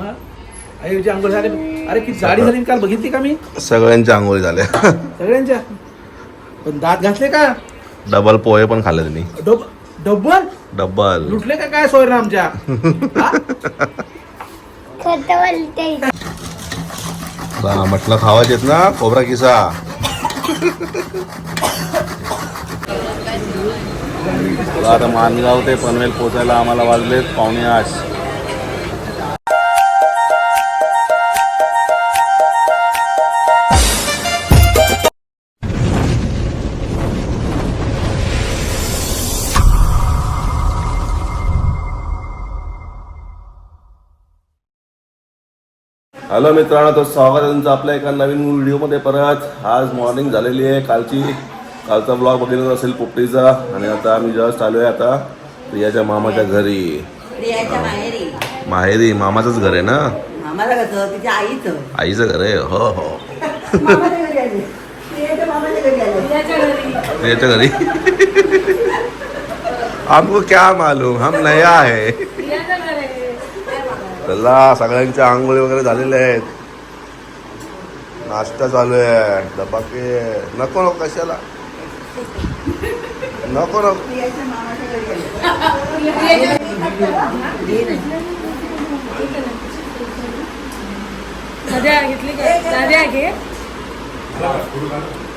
आई आंघोळ झाले. अरे किती गाडी झाली काल बघितली का मी? सगळ्यांच्या आंघोळी झाल्या. सगळ्यांच्या. पण दात घासले का? डबल पोहे पण खाल्ले त्यांनी. डब डब्बल? डबल. लुटले का काय सोयरा आमच्या? खोटं बोलते. म्हटलं खावायचेत ना खोबरा किसा. आता मानगाव ते पनवेल पोचायला आम्हाला वाजलेत पावणे आठ. हॅलो मित्रांनो तर स्वागत आहे तुमचं आपल्या एका नवीन व्हिडिओमध्ये परत. आज मॉर्निंग झालेली आहे कालची. कालचा ब्लॉग बघितला असेल पोपटीचा. आणि आता आम्ही जस्ट आलो आहे आता प्रियाच्या मामाच्या घरी. माहेरी. माहेरी मामाचंच घर आहे ना? आईचं. आईचं घर आहे हो हो. प्रियाच्या घरी हमको क्या मालूम हम नया है. चला सगळ्यांच्या आंघोळी वगैरे झालेल्या आहेत. नाश्ता चालू आहे. धपाके नको नको कशाला? नको नको.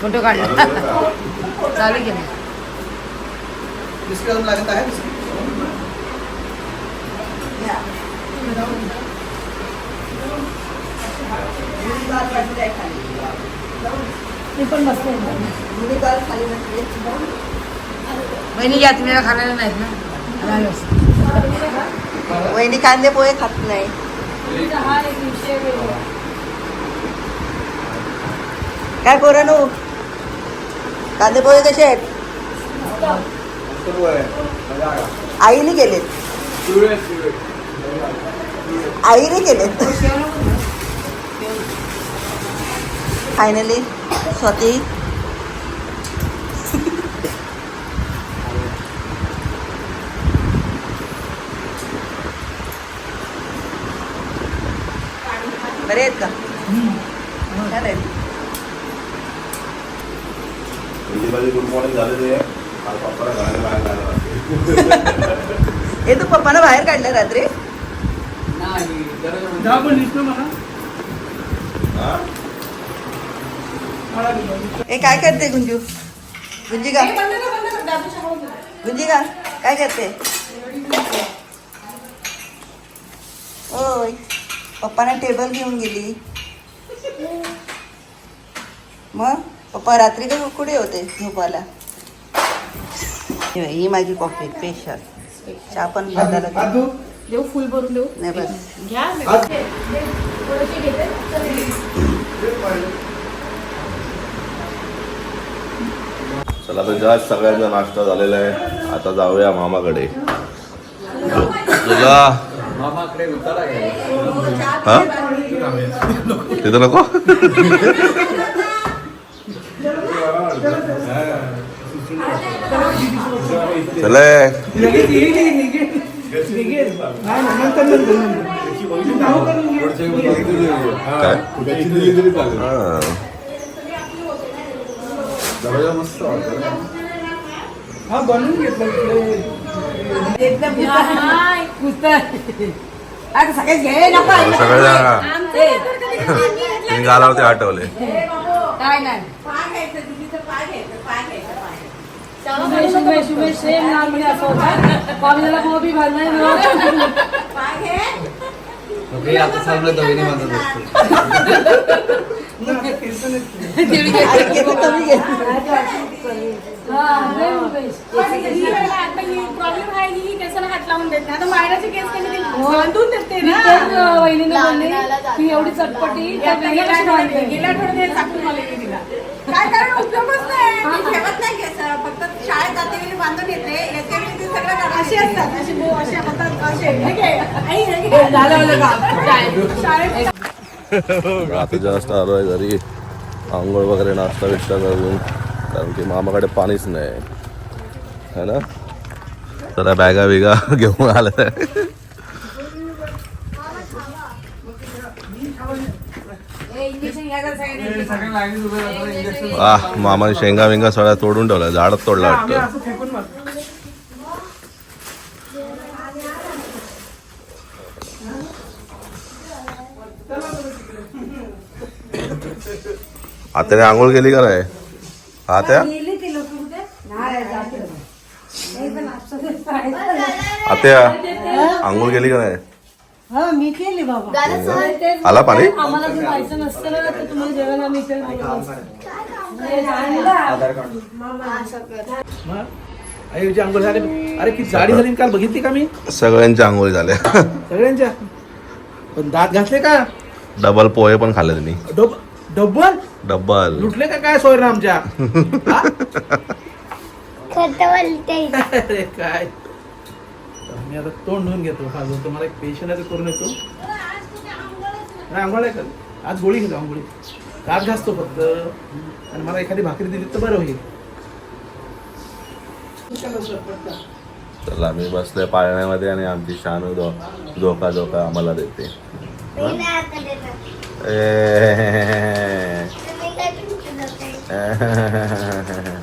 फोटो काढला चालू अजून लागत आहे मी पण मस्त मुली काल खाली नसते बहिणी घ्या तुम्ही खाणारे नाहीत ना. वहिनी कांदे पोहे खात नाही. काय पोरानो कांदे पोहे कसे आहेत? आईने केलेत. आईने केलेत फायनली स्वती. बरे आहेत का. हे तू पप्पानं बाहेर काढलं रात्री? पण मला हा? हे काय करते गुंजू? गुंजी का? गुंजी का? काय करते? ओय पप्पाने टेबल घेऊन गेली. मग? पप्पा रात्री का कुठे होते झोपायला? हे ही माझी कॉफी स्पेशल चहा पण बदला हात धु. देऊ फुल भरून देऊ. नाही बस. घ्या. घेते. चला तर जास्त सगळ्यांचा नाश्ता झालेला आहे. आता जाऊया मामाकडे. तुला हा? तिथं नको? चले. हा. बनवून घेतलं इकडे. एकदम नाही, कुस्तर. आता सगळेच घे नको सगळे गालावरती आठवले काय नाही शुभे शुभे शुभे सेम नाम म्हणजे असं होता कॉलेजला मग बी भरणार नाही. पाय घे अरे किती कमी घे हा, लय रुपेश. प्रॉब्लेम आहे की केसाला हात लावून देत नाही आता मायराची केस त्यांनी ती एवढी चटपटी गेल्या आठवड्यात काय कारण उपयोगच नाही फक्त शाळेत जाते वेळी बांधून येते येते वेळी ते सगळं अशी असतात अशी बो अशी हातात असे. हे? शाळेत आता जास्त आलो आहे घरी. आंघोळ वगैरे नाश्ता बिष्टा करून. कारण की मामाकडे पाणीच नाही. है ना? जरा बॅगा बिगा घेऊन आलं वा मामाने शेंगा वेंगा सगळ्या तोडून ठेवल्या झाडच तोडला वाटतं. असं फेकून मार आत्याने आंघोळ केली का नाही? आत्या? गेली ती लोक कुठे? नाही जाते नाही पण आपलं आत्या आंघोळ केली का नाही? हो मी केली बाबा. आला पाणी? आम्हाला जर जायचं नसतं ना तर तुम्हाला जेवण आम्ही इथे बोलवलं असतं. नाही, आणलं. मग? आईची अंघोळ झाली. अरे किती जाडी झाली काल बघितली का मी? सगळ्यांच्या आंघोळी झाल्या सगळ्यांच्या पण दात घातले का? डबल पोहे पण खाल्ले त्यांनी. डब डब्बल? डबल. लुटले का काय सोयरा आमच्या? हा? अरे काय? मी आता तोंड धुवून घेतो. हा जो तुम्हाला एक पेशंट आहे ते करून येतो. नाही आंघोळ आहे का आज गोळी घेतो आंघोळी. दात घासतो फक्त. आणि मला एखादी भाकरी दिली तर बरं होईल. चला मी बसलोय पाळण्यामध्ये आणि आमची शानू दो धोका धोका आम्हाला देते. ए.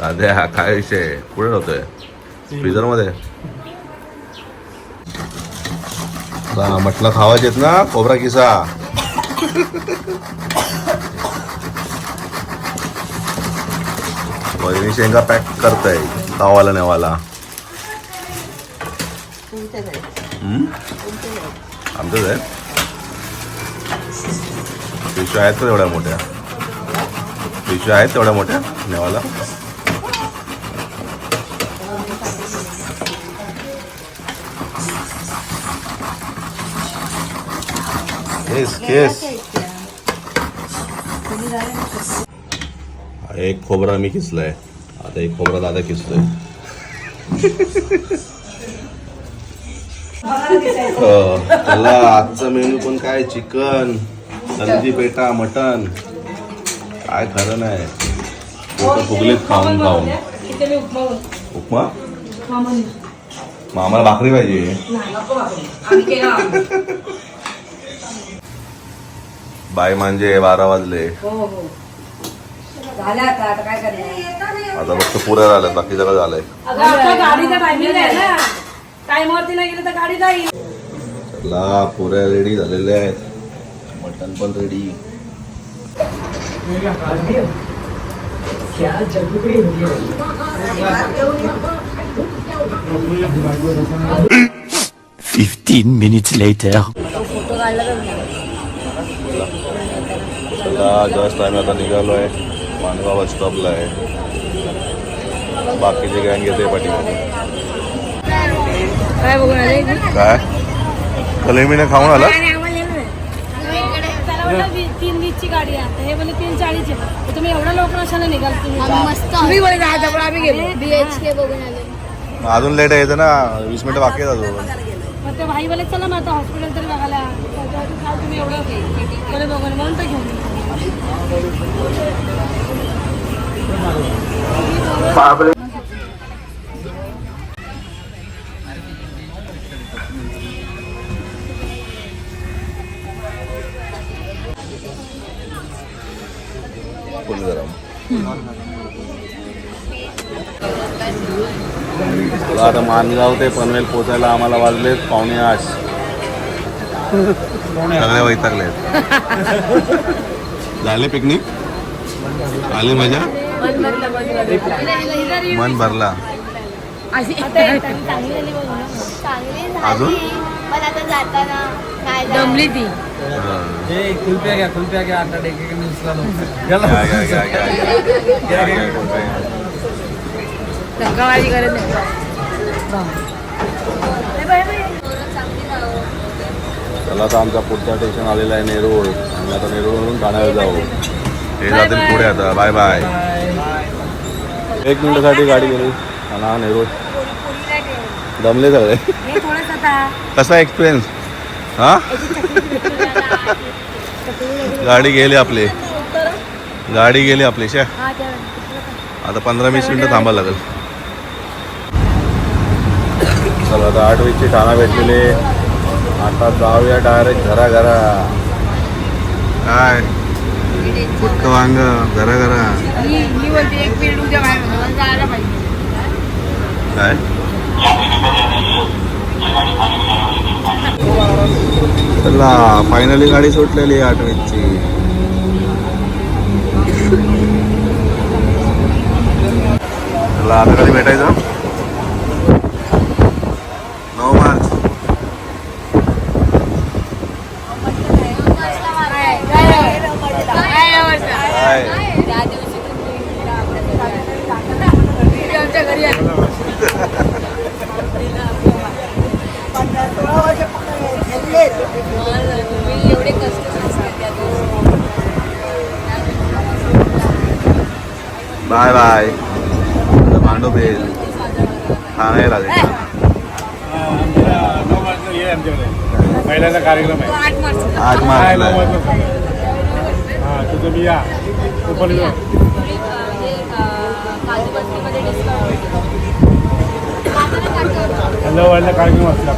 दाद्या काय विषय? कुठे होतोय फ्रीजरमध्ये? म्हटलं खावायचे आहेत ना खोबरा किसा. वहिनी शेंगा पॅक करताय गावाला नेवाला. आमचंच आहे पिशव्या आहेत का एवढ्या मोठ्या? पिशव्या आहेत तेवढ्या मोठ्या नेवाला? केस केस एक खोबरा मी किसलाय. आता एक खोबरा दादा किसतोय. हो, त्याला आजचा मेनू पण काय? चिकन तंदी पेटा मटन. काय खरं नाही. पोटं फुगलेत खाऊन खाऊन. इथे मी उपमा आम्हाला भाकरी पाहिजे नाही, नको बाबा. आम्ही केला. बाय म्हणजे बारा वाजले. हो हो. आता फक्त पुऱ्या झाल्यात बाकी सगळं झालंय अगं आता गाडीचा टायमिंग आहे ना. टाइमवरती नाही गेलं तर गाडी जाईल. चला पुऱ्या रेडी झालेल्या आहेत. मटन पण रेडी Fifteen minutes later. चला जस्ट आम्ही आता निघालो आहे. मानगाव बस स्टॉपला आहे. बाकीचे गँग येते पाठीमध्ये काय बघून आले काय? कलेमीने खाऊन आला? तीन वीसची गाडी आहे. आता हे बोलले तीन चाळीसची तुम्ही एवढ्या लोक नशाने निघाल तुम्ही? मस्त आम्ही गेलो बीएचके बघून आले. अजून लेट यायचं ना. वीस मिनिटं बाकी आहेत अजून. मग ते भाई बोले चला मग आता हॉस्पिटल तरी बघायला. तुम्ही एवढं बघून म्हणून तर घेऊन आता मानगाव ते पनवेल पोचायला आम्हाला वाजले पावणे आठ. सगळे वैतागले झाले पिकनिक आली मजा? मन भरला. चांगली अजून? ती. घ्या, घ्या. नाही चला आता आमचा पुढचा स्टेशन आलेला आहे नेरूळ. आणि आता नेरूळवरून ठाण्याला जाऊ. हे जातील पुढे आता. बाय बाय एक मिनिटासाठी गाडी गेली हा नेरूळ. दमले सगळे. कसा एक्सपिरियन्स हा? गाडी गेली आपली. गाडी गेली आपली शे. आता पंधरा वीस मिनिटं थांबायला लागेल. चला आता आठ वीसची ठाणा भेटलेली. आता जाऊया डायरेक्ट घरा घरा काय? फुटक वांग घरा घरा काय? चला फायनली गाडी सुटलेली आठ वीसची चला आता कधी भेटायचं. बाय बाय मांडो बेल ठाणे लागेल पहिल्यांदा कार्यक्रम आहे आठ मार्चला आहे. हा तर तुम्ही या. Open hello. वाढला कार्यक्रम असला